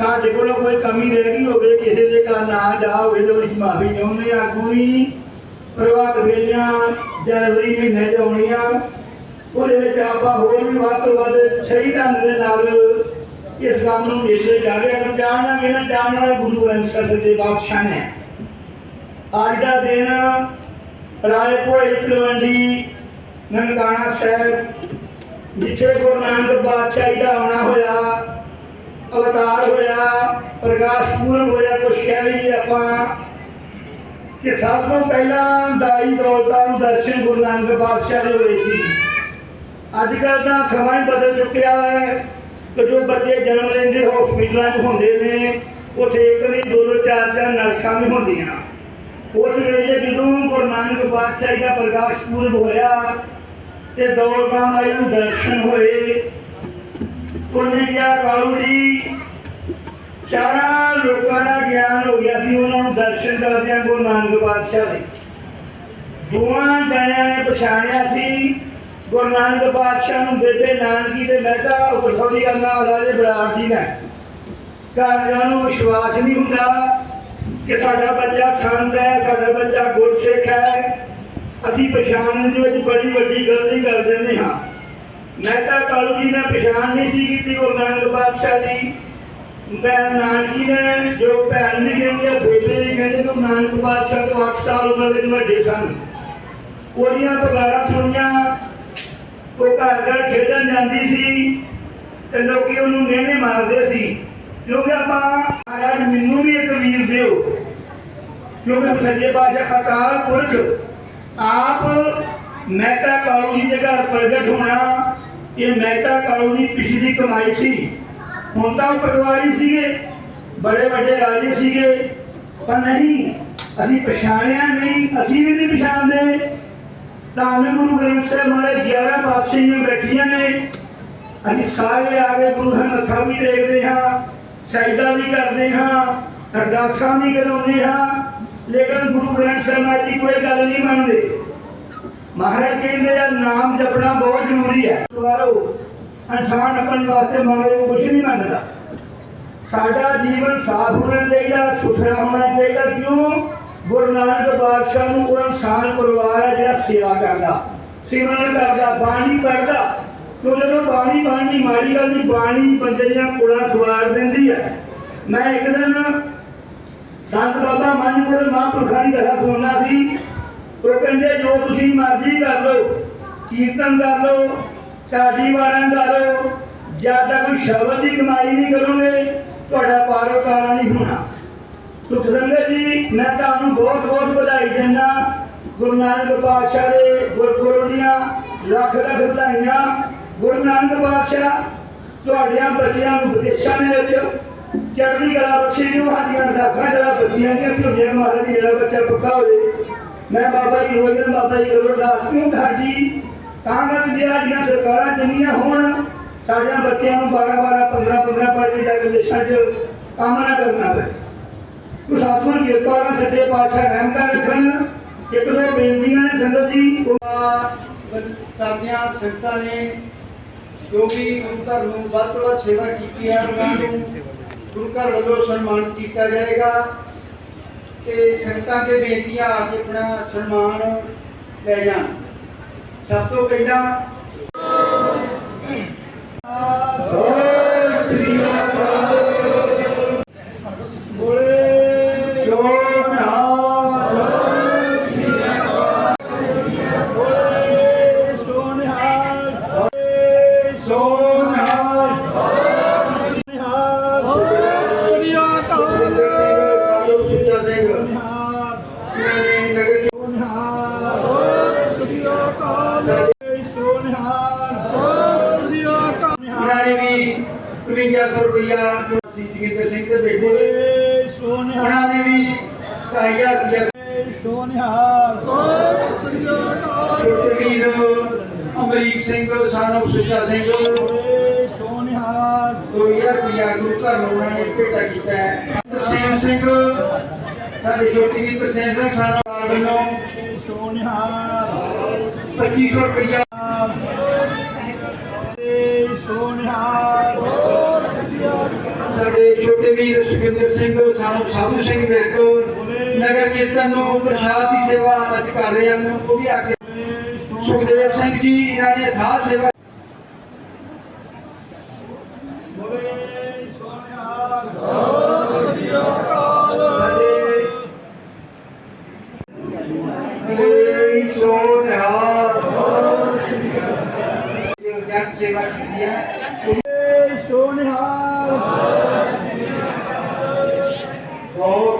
ਸਾਡੇ ਕੋਲੋਂ ਕੋਈ ਕਮੀ ਰਹਿ ਗਈ ਹੋਵੇ, ਕਿਸੇ ਦੇ ਘਰ ਨਾ ਜਾ ਹੋਵੇ ਤਾਂ ਉਹਦੀ ਮਾਫੀ ਚਾਹੁੰਦੇ ਹਾਂ ਅੱਗੋਂ ਵੀ ਵੇਲੀਆਂ ਜਨਵਰੀ ਮਹੀਨੇ ਚ ਆਉਣੀਆਂ। ਉਹਦੇ ਵਿੱਚ ਆਪਾਂ ਹੋਰ ਵੀ ਵੱਧ ਤੋਂ ਵੱਧ ਸਹੀ ਢੰਗ ਦੇ ਨਾਲ ਇਸ ਕੰਮ ਨੂੰ ਨੇੜੇ ਜਾੜਿਆ ਕਰ ਜਾਣਨਾ ਮੇਰਾ ਜਾਣ ਵਾਲਾ ਗੁਰੂ ਗ੍ਰੰਥ ਸਾਹਿਬ ਦੇ ਬਾਦਸ਼ਾਹ ਨੇ। ਅੱਜ ਦਾ ਦਿਨ ਰਾਏ ਭੋਏ ਤਲਵੰਡੀ ਨਨਕਾਣਾ ਸਾਹਿਬ, ਜਿੱਥੇ ਗੁਰੂ ਨਾਨਕ ਬਾਦਸ਼ਾਹ ਦਾ ਆਉਣਾ ਹੋਇਆ। ਅਵਤਾਰ ਹੋਇਆ, ਪ੍ਰਕਾਸ਼ ਪੂਰਬ ਹੋਇਆ, ਕੁਛ ਕਹਿ ਲਈਏ ਆਪਾਂ ਕਿ ਸਭ ਤੋਂ ਪਹਿਲਾਂ ਦਾਈ ਦੌਲਤਾਂ ਨੂੰ ਦਰਸ਼ਨ ਗੁਰੂ ਨਾਨਕ ਬਾਦਸ਼ਾਹ ਦੇ ਹੋਏ ਸੀ। ਅੱਜ ਕੱਲ੍ਹ ਤਾਂ ਸਮਾਂ ਹੀ ਬਦਲ ਚੁੱਕਿਆ ਹੈ ਕਿ ਜੋ ਬੱਚੇ ਜਨਮ ਲੈਂਦੇ ਹਸਪੀਟਲਾਂ 'ਚ ਹੁੰਦੇ ਨੇ, ਉੱਥੇ ਇੱਕ ਨਹੀਂ, ਦੋ ਦੋ, ਚਾਰ ਚਾਰ ਨਰਸਾਂ ਵੀ ਹੁੰਦੀਆਂ। ਉਸ ਵੇਲੇ ਜਦੋਂ ਗੁਰੂ ਨਾਨਕ ਪਾਤਸ਼ਾਹ ਜੀ ਦਾ ਪ੍ਰਕਾਸ਼ ਪੂਰਬ ਹੋਇਆ ਤੇ ਦੌਲਤਾਂ ਮਾਈ ਨੂੰ ਦਰਸ਼ਨ ਹੋਏ ਉਹਨੇ ਗਿਆ ਕਾਲੂ ਜੀ। ਚਾਰਾਂ ਲੋਕਾਂ ਦਾ ਗਿਆਨ ਹੋ ਗਿਆ ਸੀ, ਉਹਨਾਂ ਨੂੰ ਦਰਸ਼ਨ ਕਰਦਿਆਂ ਗੁਰੂ ਨਾਨਕ ਪਾਤਸ਼ਾਹ ਦੇ। ਦੋਵਾਂ ਜਣਿਆਂ ਨੇ ਪਛਾਣਿਆ ਸੀ। ਗੁਰੂ ਨਾਨਕ ਪਾਤਸ਼ਾਹ ਨੂੰ ਬੇਬੇ ਨਾਨਕੀ ਦੇ ਮਹਿਤਾ ਉਪਰਸੌਦੀ ਕਰਨਾ ਰਾਜੇ ਬਰਾੜ ਜੀ ਨੇ ਘਰਦਿਆਂ ਨੂੰ ਵਿਸ਼ਵਾਸ ਨਹੀਂ ਹੁੰਦਾ ਕਿ ਸਾਡਾ ਬੱਚਾ ਸੰਤ ਹੈ, ਸਾਡਾ ਬੱਚਾ ਗੁਰਸਿੱਖ ਹੈ। ਅਸੀਂ ਪਛਾਣਨ ਦੇ ਵਿੱਚ ਬੜੀ ਵੱਡੀ ਗਲਤੀ ਕਰ ਦਿੰਦੇ ਹਾਂ। ਮਹਿਤਾ ਕਾਲੂ ਜੀ ਨੇ ਪਛਾਣ ਨਹੀਂ ਸੀ ਕੀਤੀ ਗੁਰੂ ਨਾਨਕ ਪਾਤਸ਼ਾਹ ਦੀ। ਭੈਣ ਨਾਨਕੀ ਨੇ ਜੋ ਭੈਣ ਵੀ ਕਹਿੰਦੀ ਆ ਬੇਬੇ ਵੀ ਕਹਿੰਦੇ ਕਿ ਨਾਨਕ ਬਾਦਸ਼ਾਹ ਤੋਂ 8 ਸਾਲ ਉਮਰ ਵਿੱਚ ਵੱਡੇ ਸਨ। ਉਹਦੀਆਂ ਪਗਾਰਾਂ ਸੁਣੀਆਂ, ਉਹ ਘਰ ਘਰ ਖੇਡਣ ਜਾਂਦੀ ਸੀ ਤੇ ਲੋਕੀ ਉਹਨੂੰ ਮਿਹਨੇ ਮਾਰਦੇ ਸੀ। ਕਿਉਂਕਿ ਆਪਾਂ ਆਇਆ ਮੈਨੂੰ ਵੀ ਇੱਕ ਵੀਰ ਦਿਓ। ਕਿਉਂਕਿ ਸੱਜੇ ਪਾਸ਼ਾ ਅਕਾਲ ਪੁਰਖ, ਆਪ ਮਹਿਤਾ ਕਾਲੂ ਜੀ ਦੇ ਘਰ ਪ੍ਰਗਟ ਹੋਣਾ ਇਹ ਮਹਿਤਾ ਕਾਲੂ ਦੀ ਪਿਛਲੀ ਕਮਾਈ ਸੀ। ਹੁਣ ਤਾਂ ਉਹ ਪਟਵਾਰੀ ਸੀਗੇ, ਬੜੇ ਵੱਡੇ ਰਾਜੇ ਸੀਗੇ। ਪਰ ਨਹੀਂ, ਅਸੀਂ ਪਛਾਣਿਆ ਨਹੀਂ, ਅਸੀਂ ਵੀ ਨਹੀਂ ਪਛਾਣਦੇ। ਧੰਨ ਗੁਰੂ ਗ੍ਰੰਥ ਸਾਹਿਬ ਮਹਾਰਾਜ 11 ਪਾਤਸ਼ਾਹੀਆਂ ਬੈਠੀਆਂ ਨੇ। ਅਸੀਂ ਸਾਰੇ ਆ ਕੇ ਗੁਰੂ ਦੇ ਮੱਥਾ ਵੀ ਟੇਕਦੇ ਹਾਂ, ਸਜਦਾ ਵੀ ਕਰਦੇ ਹਾਂ, ਅਰਦਾਸਾਂ ਵੀ ਕਰਾਉਂਦੇ ਹਾਂ। ਲੇਕਿਨ ਗੁਰੂ ਗ੍ਰੰਥ ਸਾਹਿਬ ਮਹਾਰਾਜ ਦੀ ਕੋਈ ਗੱਲ ਨਹੀਂ ਮੰਨਦੇ। ਮਹਾਰਾਜ ਕਹਿੰਦੇ ਆ, ਨਾਮ ਜਪਣਾ ਬਹੁਤ ਜ਼ਰੂਰੀ ਹੈ। ਸਵਾਰੋ, ਇਨਸਾਨ ਆਪਣੇ ਵਾਸਤੇ ਮਹਾਰਾਜ ਨੂੰ ਕੁਝ ਨਹੀਂ ਮੰਗਦਾ। ਸਾਡਾ ਜੀਵਨ ਸਾਫ਼ ਹੋਣਾ ਚਾਹੀਦਾ, ਸੁਥਰਾ ਹੋਣਾ ਚਾਹੀਦਾ। ਕਿਉਂ? ਗੁਰੂ ਨਾਨਕ ਬਾਦਸ਼ਾਹ ਨੂੰ ਉਹ ਇਨਸਾਨ ਪਰਿਵਾਰ ਹੈ ਜਿਹੜਾ ਸੇਵਾ ਕਰਦਾ। ਸਿਮਰਨ ਕਰਦਾ, ਬਾਣੀ ਪੜਦਾ ਕਿਉਂ? ਜਦੋਂ ਬਾਣੀ ਪੜ੍ਹਨੀ ਮਾੜੀ ਗੱਲ ਨਹੀਂ, ਬਾਣੀ ਬੰਦੇ ਦੀਆਂ ਕੁੜਾਂ ਸਵਾਰ ਦਿੰਦੀ ਹੈ। ਮੈਂ ਇੱਕ ਦਿਨ ਸੰਤ ਬਾਬਾ ਮਨਪੁਰ ਮਹਾਂਪੁਰਖਾਂ ਦੀ ਕਥਾ ਸੁਣਨਾ ਸੀ। ਉਹ ਕਹਿੰਦੇ ਜੋ ਤੁਸੀਂ ਮਰਜ਼ੀ ਕਰ ਲਓ, ਕੀਰਤਨ ਕਰ ਲਓ ਢਾਡੀ ਵਾਰਾਂ ਕਰ ਲਓ ਜਦ ਕੋਈ ਸ਼ਬਦ ਦੀ ਕਮਾਈ ਨਹੀਂ ਕਰੋਗੇ, ਤੁਹਾਡਾ ਪਾਰੋਕਾਰਾ ਨਹੀਂ ਹੋਣਾ। ਤੁਖ ਸੰਗਤ ਜੀ, ਮੈਂ ਤੁਹਾਨੂੰ ਬਹੁਤ ਬਹੁਤ ਵਧਾਈ ਦਿੰਦਾ। ਗੁਰੂ ਨਾਨਕ ਪਾਤਸ਼ਾਹ ਦੇ ਗੁਰਪੁਰਬ ਦੀਆਂ ਲੱਖ ਲੱਖ ਵਧਾਈਆਂ। ਗੁਰੂ ਨਾਨਕ ਪਾਤਸ਼ਾਹ, ਤੁਹਾਡਿਆਂ ਬੱਚਿਆਂ ਨੂੰ ਵਿਦੇਸ਼ਾਂ ਦੇ ਵਿੱਚ ਚੜ੍ਹਦੀ ਕਲਾ ਬਖਸ਼ੀ ਨੂੰ ਸਾਡੀਆਂ ਅਰਦਾਸਾਂ ਜਿਹੜਾ ਬੱਚਿਆਂ ਦੀਆਂ ਝੁੰਡੀਆਂ ਮਹਾਰਾਜ ਜੀ ਮੇਰਾ ਬੱਚਾ ਪੱਕਾ ਹੋ ਜਾਵੇ ਮੈਂ ਬਾਬਾ ਜੀ ਰੋਜਨ ਬਾਬਾ ਜੀ ਗੁਰਦਾਸ ਕਿਉਂ ਸਾਡੀ ਤਾਂ ਕਰਕੇ ਸਰਕਾਰਾਂ ਜਿੰਨੀਆਂ ਹੋਣ, ਸਾਡਿਆਂ ਬੱਚਿਆਂ ਨੂੰ 12 12 15 15 ਪੜ੍ਹਦੇ ਜਾ ਕੇ ਵਿਦੇਸ਼ਾਂ 'ਚ ਕੰਮ ਨਾ ਕਰਨਾ ਪਏ ਉਹ ਸਾਥੋਂ ਕਿਰਪਾ ਨਾਲ ਸੱਚੇ ਪਾਤਸ਼ਾਹ ਰਹਿਮਤਾਂ ਰੱਖਣ। ਇੱਕ ਦੋ ਬੇਨਤੀਆਂ ਨੇ ਸੰਗਤ ਜੀ। ਕਰਦਿਆਂ ਸੰਗਤਾਂ ਨੇ ਜੋ ਵੀ ਗੁਰੂ ਘਰ ਨੂੰ ਵੱਧ ਤੋਂ ਵੱਧ ਸੇਵਾ ਕੀਤੀ ਹੈ, ਉਹਨਾਂ ਨੂੰ ਗੁਰੂ ਘਰ ਵੱਲੋਂ ਸਨਮਾਨਿਤ ਕੀਤਾ ਜਾਏਗਾ। ਤੇ ਸੰਗਤਾਂ ਦੇ ਬੇਨਤੀਆਂ ਆ ਕੇ ਆਪਣਾ ਸਨਮਾਨ ਲੈ ਜਾਣ। ਸਭ ਤੋਂ ਪਹਿਲਾਂ 5100 ਰੁਪਇਆ ਸੀ ਜਗਿੰਦਰ ਸਿੰਘ ਦੇ ਬੇਟੇ ਨੇ। ਸੋਨਿਹਾਰ ਉਹਨਾਂ ਨੇ ਵੀ 2000 ਰੁਪਇਆ ਸੋਨਿਹਾਰ ਛੋਟੇ ਵੀਰ ਅਮਰੀਕ ਸਿੰਘ ਸਾਨੋ ਸੁੱਚਾ ਸਿੰਘ। ਸੋਨਿਹਾਰ 2000 ਰੁਪਇਆ ਗੁਰੂ ਘਰ ਨੂੰ ਉਹਨਾਂ ਨੇ ਭੇਟਾ ਕੀਤਾ ਹੈ। ਤਰਸੇਮ ਸਿੰਘ ਸਾਡੇ ਛੋਟੀ ਵੀਰ ਸਿੰਘ ਸਾਨੋ ਵੱਲੋਂ ਸੋਨਿਹਾਰ 2500 ਰੁਪਇਆ ਵੀਰ ਸੁਖਿੰਦਰ ਸਿੰਘ ਸਾਨੂੰ ਸਾਧੂ ਸਿੰਘ ਵਿਰਕ ਨਗਰ ਕੀਰਤਨ ਨੂੰ ਪ੍ਰਸ਼ਾਦ ਦੀ ਸੇਵਾ ਅੱਜ ਕਰ ਰਹੇ ਹਨ ਉਹ ਵੀ ਆ ਕੇ ਸੁਖਦੇਵ ਸਿੰਘ ਜੀ ਇਹਨਾਂ ਨੇ ਥਾਂ ਸੇਵਾ ਬੋਲੇ ਸੋਨਿਹਾਰ ਸਾਡੇ ਬੋਲੇ ਸੋਨਿਹਾਰ ਜੋ ਜਨ ਸੇਵਾ ਕੀਤੀ ਹੈ